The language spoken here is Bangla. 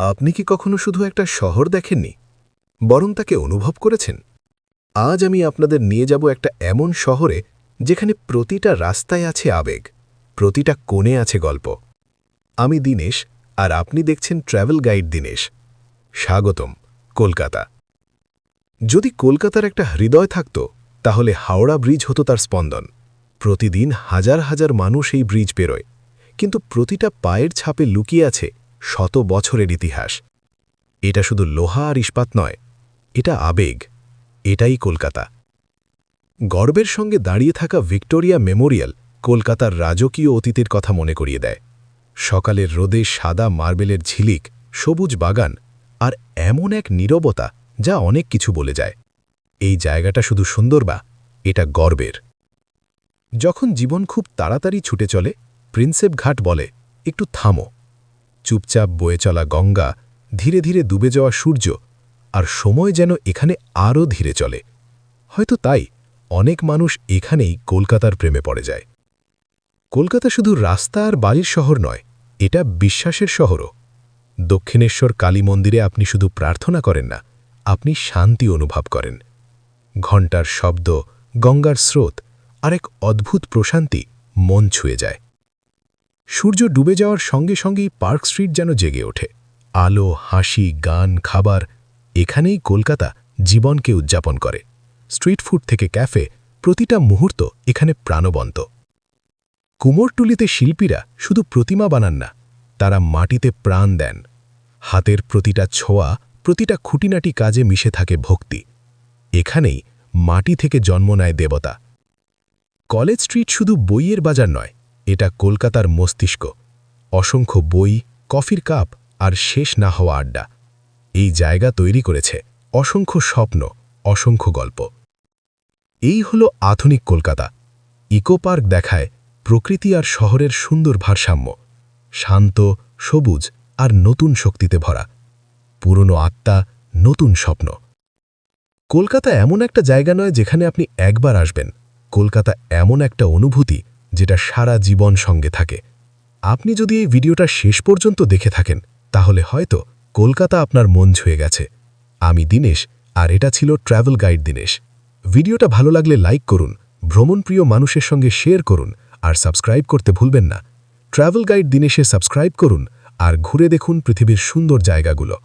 আপনি কি কখনো শুধু একটা শহর দেখেননি, বরং তাকে অনুভব করেছেন? আজ আমি আপনাদের নিয়ে যাব একটা এমন শহরে যেখানে প্রতিটা রাস্তায় আছে আবেগ, প্রতিটা কোণে আছে গল্প। আমি দিনেশ, আর আপনি দেখছেন ট্র্যাভেল গাইড দিনেশ। স্বাগতম, কলকাতা। যদি কলকাতার একটা হৃদয় থাকত, তাহলে হাওড়া ব্রিজ হতো তার স্পন্দন। প্রতিদিন হাজার হাজার মানুষ এই ব্রিজ পেরোয়, কিন্তু প্রতিটা পায়ের ছাপে লুকিয়ে আছে শত বছরের ইতিহাস। এটা শুধু লোহা আর ইস্পাত নয়, এটা আবেগ, এটাই কলকাতা। গর্বের সঙ্গে দাঁড়িয়ে থাকা ভিক্টোরিয়া মেমোরিয়াল কলকাতার রাজকীয় অতীতের কথা মনে করিয়ে দেয়। সকালের রোদে সাদা মার্বেলের ঝিলিক, সবুজ বাগান আর এমন এক নীরবতা যা অনেক কিছু বলে যায়। এই জায়গাটা শুধু সুন্দর বা, এটা গর্বের। যখন জীবন খুব তাড়াতাড়ি ছুটে চলে, প্রিন্সেপ ঘাট বলে, একটু থামো। চুপচাপ বয়ে চলা গঙ্গা ধীরে ধীরে ডুবে যাওয়া সূর্য আর সময় যেন এখানে আরও ধীরে চলে। হয়তো তাই অনেক মানুষ এখানেই কলকাতার প্রেমে পড়ে যায়। কলকাতা শুধু রাস্তা আর বাড়ির শহর নয়, এটা বিশ্বাসের শহরও। দক্ষিণেশ্বর কালী মন্দিরে আপনি শুধু প্রার্থনা করেন না, আপনি শান্তি অনুভব করেন। ঘণ্টার শব্দ, গঙ্গার স্রোত আর এক অদ্ভুত প্রশান্তি মন ছুঁয়ে যায়। সূর্য ডুবে যাওয়ার সঙ্গে সঙ্গেই পার্ক স্ট্রিট যেন জেগে ওঠে। আলো, হাসি, গান, খাবার, এখানেই কলকাতা জীবনকে উদযাপন করে। স্ট্রিট ফুড থেকে ক্যাফে প্রতিটা মুহূর্ত এখানে প্রাণবন্ত। কুমোরটুলিতে শিল্পীরা শুধু প্রতিমা বানান না, তারা মাটিতে প্রাণ দেন। হাতের প্রতিটা ছোঁয়া, প্রতিটা খুঁটিনাটি কাজে মিশে থাকে ভক্তি। এখানেই মাটি থেকে জন্ম নেয় দেবতা। কলেজ স্ট্রিট শুধু বইয়ের বাজার নয় এটা কলকাতার মস্তিষ্ক, অসংখ্য বই, কফির কাপ আর শেষ না হওয়া আড্ডা। এই জায়গা তৈরি করেছে অসংখ্য স্বপ্ন, অসংখ্য গল্প। এই হল আধুনিক কলকাতা। ইকো পার্ক দেখায় প্রকৃতি আর শহরের সুন্দর ভারসাম্য, শান্ত, সবুজ আর নতুন শক্তিতে ভরা। পুরনো আত্মা, নতুন স্বপ্ন। কলকাতা এমন একটা জায়গা নয় যেখানে আপনি একবার আসবেন। কলকাতা এমন একটা অনুভূতি যেটা সারা জীবন সঙ্গে থাকে। আপনি যদি এই ভিডিওটা শেষ পর্যন্ত দেখে থাকেন, তাহলে হয়তো কলকাতা আপনার মন ছুঁয়ে গেছে। আমি দিনেশ, আর এটা ছিল ট্রাভেল গাইড দিনেশ। ভিডিওটা ভালো লাগলে লাইক করুন ভ্রমণপ্রিয় মানুষের সঙ্গে শেয়ার করুন, আর সাবস্ক্রাইব করতে ভুলবেন না। ট্রাভেল গাইড দিনেশে সাবস্ক্রাইব করুন, আর ঘুরে দেখুন পৃথিবীর সুন্দর জায়গাগুলো।